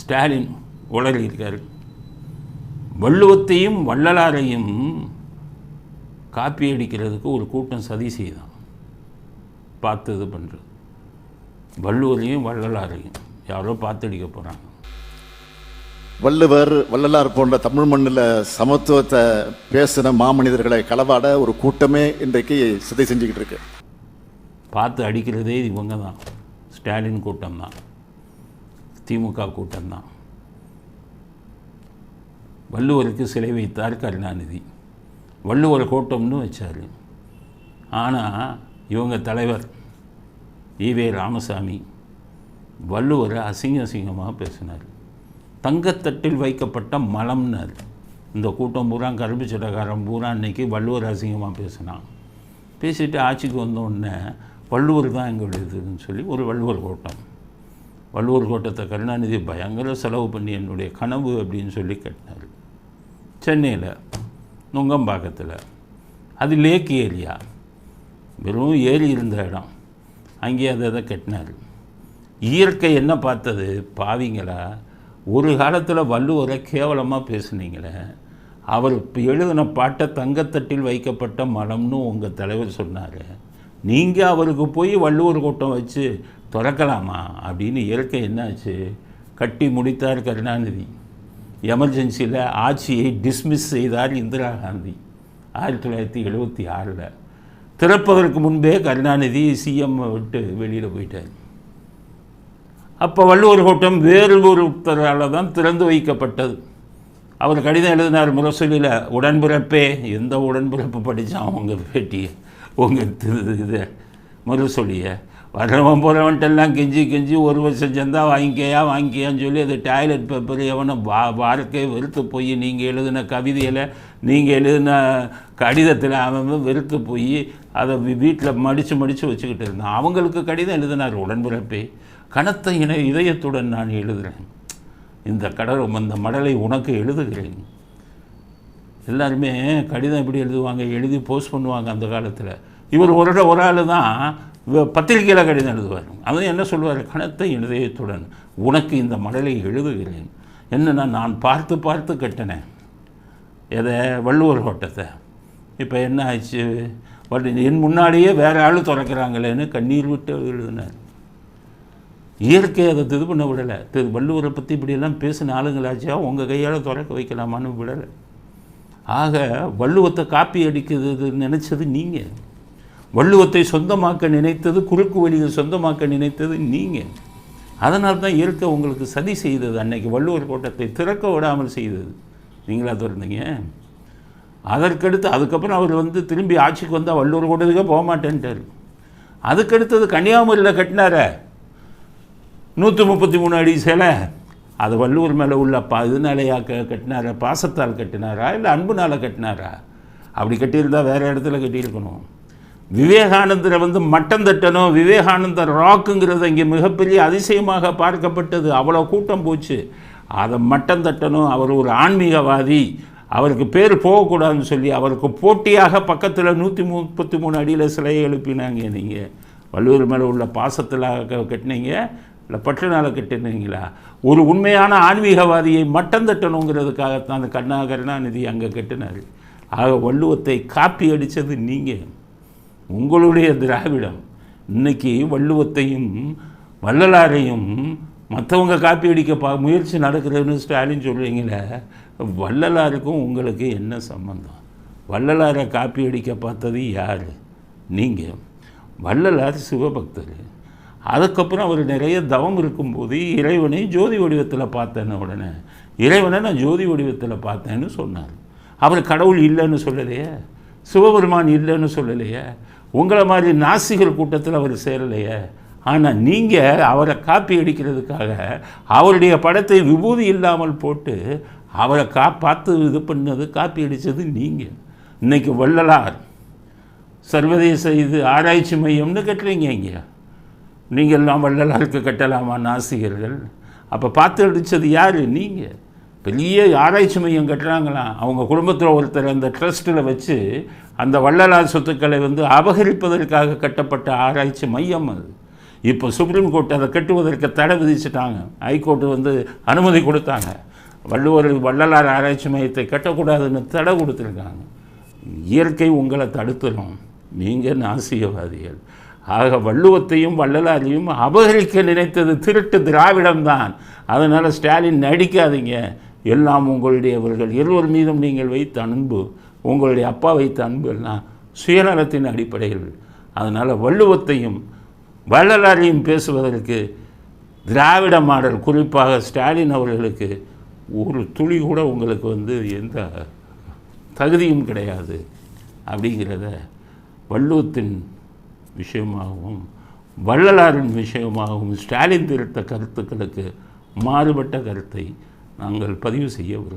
Stalin உளறியிருக்காரு வள்ளுவத்தையும் வள்ளலாரையும் copy அடிக்கிறதுக்கு ஒரு கூட்டம் சதி செய்தான். பார்த்து இது பண்ணுறது வள்ளுவரையும் வள்ளலாரையும் யாரோ பார்த்து அடிக்க போகிறாங்க வள்ளுவர் வள்ளலார் போன்ற தமிழ் மண்ணில் சமத்துவத்தை பேசின மாமனிதர்களை களவாட ஒரு கூட்டமே இன்றைக்கு சிதை செஞ்சுக்கிட்டு இருக்கு. பார்த்து அடிக்கிறதே இவங்க தான். ஸ்டாலின் கூட்டம் தான். திமுக கூட்டம்தான். வள்ளுவருக்கு சிலை வைத்தார் கருணாநிதி. வள்ளுவர் கூட்டம்னு வச்சார். ஆனால் இவங்க தலைவர் ஈவே ராமசாமி வள்ளுவரை அசிங்க அசிங்கமாக பேசினார். தங்கத்தட்டில் வைக்கப்பட்ட மலம்னார். இந்த கூட்டம் பூரா கரும்பு சட்டக்காரன் பூரா அன்னைக்கு வள்ளுவர் அசிங்கமாக பேசினான். பேசிட்டு ஆட்சிக்கு வந்தோடனே வள்ளுவர் தான் எங்களுடையதுன்னு சொல்லி ஒரு வள்ளுவர் கூட்டம். வள்ளுவர் கோட்டத்தை கருணாநிதி பயங்கர செலவு பண்ணி என்னுடைய கனவு அப்படின்னு சொல்லி கட்டினார். சென்னையில் நுங்கம்பாக்கத்தில். அது லேக் ஏரியா. வெறும் ஏரி இருந்த இடம். அங்கே அதை அதை கட்டினார். இயற்கை என்ன பார்த்தது? பாவிங்களா? ஒரு காலத்தில் வள்ளுவரை கேவலமாக பேசுனீங்களே. அவர் இப்போ எழுதின பாட்டை தங்கத்தட்டில் வைக்கப்பட்ட மலம்னு உங்கள் தலைவர் சொன்னார். நீங்கள் அவருக்கு போய் வள்ளுவர் கூட்டம் வச்சு திறக்கலாமா? அப்படின்னு இயற்கை என்னாச்சு? கட்டி முடித்தார் கருணாநிதி. எமர்ஜென்சியில் ஆட்சியை டிஸ்மிஸ் செய்தார் இந்திரா காந்தி. ஆயிரத்தி தொள்ளாயிரத்தி எழுபத்தி ஆறில். திறப்பதற்கு முன்பே கருணாநிதி சிஎம் விட்டு வெளியில் போயிட்டார். அப்போ வள்ளுவர் கூட்டம் வேறு ஒருத்தரால் தான் திறந்து வைக்கப்பட்டது. அவர் கடிதம் எழுதினார் முரசொலியில் உடன்பிறப்பே எந்த உடன்பிறப்பு படித்தான் அவங்க பேட்டியை? உங்கள் இது முரசொலியை வரவன் போகிறவன்ட்டெல்லாம் கெஞ்சி கெஞ்சி ஒரு வருஷம் சந்தா வாங்கிக்கையா வாங்கிக்கையான்னு சொல்லி அது டாய்லெட் பேப்பர் எவனை வா வாழ்க்கை வெறுத்து போய் நீங்கள் எழுதின கவிதையில் நீங்கள் எழுதின கடிதத்தில் அவன் வெறுத்து போய் அதை வீட்டில் மடித்து மடித்து வச்சுக்கிட்டு இருந்தான். அவங்களுக்கு கடிதம் எழுதினார் உடன்பிறப்பே. கனத்த இன இதயத்துடன் நான் எழுதுகிறேன் இந்த கடல் அந்த மடலை உனக்கு எழுதுகிறேன். எல்லாருமே கடிதம் எப்படி எழுதுவாங்க? எழுதி போஸ்ட் பண்ணுவாங்க அந்த காலத்தில். இவர் ஒரு ஒரு ஆள் தான் பத்திரிகையில் கடிதம் எழுதுவார். அதை என்ன சொல்லுவார் கணத்தை இதயத்துடன் உனக்கு இந்த மடலை எழுதுகிறேன். என்னென்னா நான் பார்த்து பார்த்து கட்டினேன். எதை? வள்ளுவர் கோட்டத்தை. இப்போ என்ன ஆச்சு? பட் என் முன்னாடியே வேறு ஆள் திறக்கிறாங்களேன்னு கண்ணீர் விட்டு எழுதினார். இயற்கையை அதை இது பண்ண விடலை. திரு வள்ளுவரை பற்றி இப்படியெல்லாம் பேசின ஆளுங்களாச்சியா உங்கள் கையால் திறக்க வைக்கலாமான்னு விடலை. ஆக வள்ளுவத்தை காப்பி அடிக்கிறது நினச்சது நீங்கள் வள்ளுவத்தை சொந்தமாக்க நினைத்தது குறுக்கு வழியை சொந்தமாக்க நினைத்தது நீங்கள் அதனால் தான் இயற்கை உங்களுக்கு சதி செய்தது. அன்னைக்கு வள்ளுவர் கோட்டத்தை திறக்க விடாமல் செய்தது. நீங்களா திறந்தீங்க? அதற்கடுத்து அதுக்கப்புறம் அவர் வந்து திரும்பி ஆட்சிக்கு வந்தால் வள்ளுவர் கோட்டத்துக்கே போக மாட்டேன்ட்டார். அதுக்கடுத்தது கன்னியாகுமரியில் கட்டினார. நூற்றி முப்பத்தி மூணு அடி சிலை. அது வள்ளுவர் மேலே உள்ள பா இதனாலையா க கட்டினாரா? பாசத்தால் கட்டினாரா? இல்லை அன்புனால் கட்டினாரா? அப்படி கட்டியிருந்தா வேறு இடத்துல கட்டியிருக்கணும். விவேகானந்தரை வந்து மட்டம் தட்டணும் விவேகானந்தர் ராக்குங்கிறது இங்கே மிகப்பெரிய அதிசயமாக பார்க்கப்பட்டது. அவ்வளோ கூட்டம் போச்சு. அதை மட்டம் தட்டணும் அவர் ஒரு ஆன்மீகவாதி. அவருக்கு பேர் போகக்கூடாதுன்னு சொல்லி அவருக்கு போட்டியாக பக்கத்தில் நூற்றி முப்பத்தி மூணு அடியில் சிலையை எழுப்பினாங்க நீங்கள் வள்ளுவர் மேலே உள்ள பாசத்தில் கட்டினீங்க இல்லை பற்றுனால கட்டினீங்களா? ஒரு உண்மையான ஆன்மீகவாதியை மட்டம் தட்டணுங்கிறதுக்காகத்தான் அந்த கண்ணா கருணாநிதி அங்கே கட்டினார். ஆக வள்ளுவத்தை காப்பி அடித்தது நீங்கள் உங்களுடைய திராவிடம். இன்னைக்கு வள்ளுவத்தையும் வள்ளலாரையும் மற்றவங்க காப்பி அடிக்க பா முயற்சி நடக்கிறதுன்னு ஸ்டாலின் சொல்கிறீங்களே வள்ளலாருக்கும் உங்களுக்கு என்ன சம்பந்தம்? வள்ளலாரை காப்பி அடிக்க பார்த்தது யார்? நீங்கள் வள்ளலார் சிவபக்தர். அதுக்கப்புறம் அவர் நிறைய தவம் இருக்கும்போது இறைவனை ஜோதி வடிவத்தில் பார்த்தேன்னு உடனே இறைவனை நான் ஜோதி வடிவத்தில் பார்த்தேன்னு சொன்னார். அவர் கடவுள் இல்லைன்னு சொல்லலையே? சிவபெருமான் இல்லைன்னு சொல்லலையே? உங்களை மாதிரி நாசிகர் கூட்டத்தில் அவர் சேரலையே. ஆனால் நீங்கள் அவரை காப்பி அடிக்கிறதுக்காக அவருடைய படத்தை விபூதி இல்லாமல் போட்டு அவரை கா பார்த்து இது பண்ணது காப்பி அடித்தது நீங்கள் இன்றைக்கி வள்ளலார் சர்வதேச இது ஆராய்ச்சி மையம்னு கட்டுறீங்க இங்கே. நீங்கள்லாம் வள்ளலாருக்கு கட்டலாமா நாசிகர்கள்? அப்போ பார்த்து அடித்தது யார்? நீங்கள் பெரிய ஆராய்ச்சி மையம் கட்டுறாங்களாம் அவங்க குடும்பத்தில் ஒருத்தர் அந்த ட்ரஸ்ட்டில் வச்சு அந்த வள்ளலார் சொத்துக்களை வந்து அபகரிப்பதற்காக கட்டப்பட்ட ஆராய்ச்சி மையம் அது. இப்போ சுப்ரீம் கோர்ட் அதை கட்டுவதற்கு தடை விதிச்சிட்டாங்க. ஹைகோர்ட்டு வந்து அனுமதி கொடுத்தாங்க. வள்ளுவர் வள்ளலார் ஆராய்ச்சி மையத்தை கட்டக்கூடாதுன்னு தடை கொடுத்துருக்காங்க. இயற்கை உங்களை தடுத்துடும் நீங்கள் நாசியவாதிகள் ஆக வள்ளுவத்தையும் வள்ளலாரையும் அபகரிக்க நினைத்தது திருட்டு திராவிடம்தான். அதனால் ஸ்டாலின் நடிக்காதீங்க. எல்லாம் உங்களுடையவர்கள் எல்லோர் மீதும் நீங்கள் வைத்த அன்பு உங்களுடைய அப்பா வைத்த அன்பு எல்லாம் சுயநலத்தின் அடிப்படையில். அதனால் வள்ளுவத்தையும் வள்ளலாரையும் பேசுவதற்கு திராவிட மாடல் குறிப்பாக ஸ்டாலின் அவர்களுக்கு ஒரு துளி கூட உங்களுக்கு வந்து எந்த தகுதியும் கிடையாது அப்படிங்கிறத வள்ளுவத்தின் விஷயமாகவும் வள்ளலாரின் விஷயமாகவும் ஸ்டாலின் திருத்த கருத்துக்களுக்கு மாறுபட்ட கருத்தை நாங்கள் பதிவு செய்ய விரும்புகிறோம்.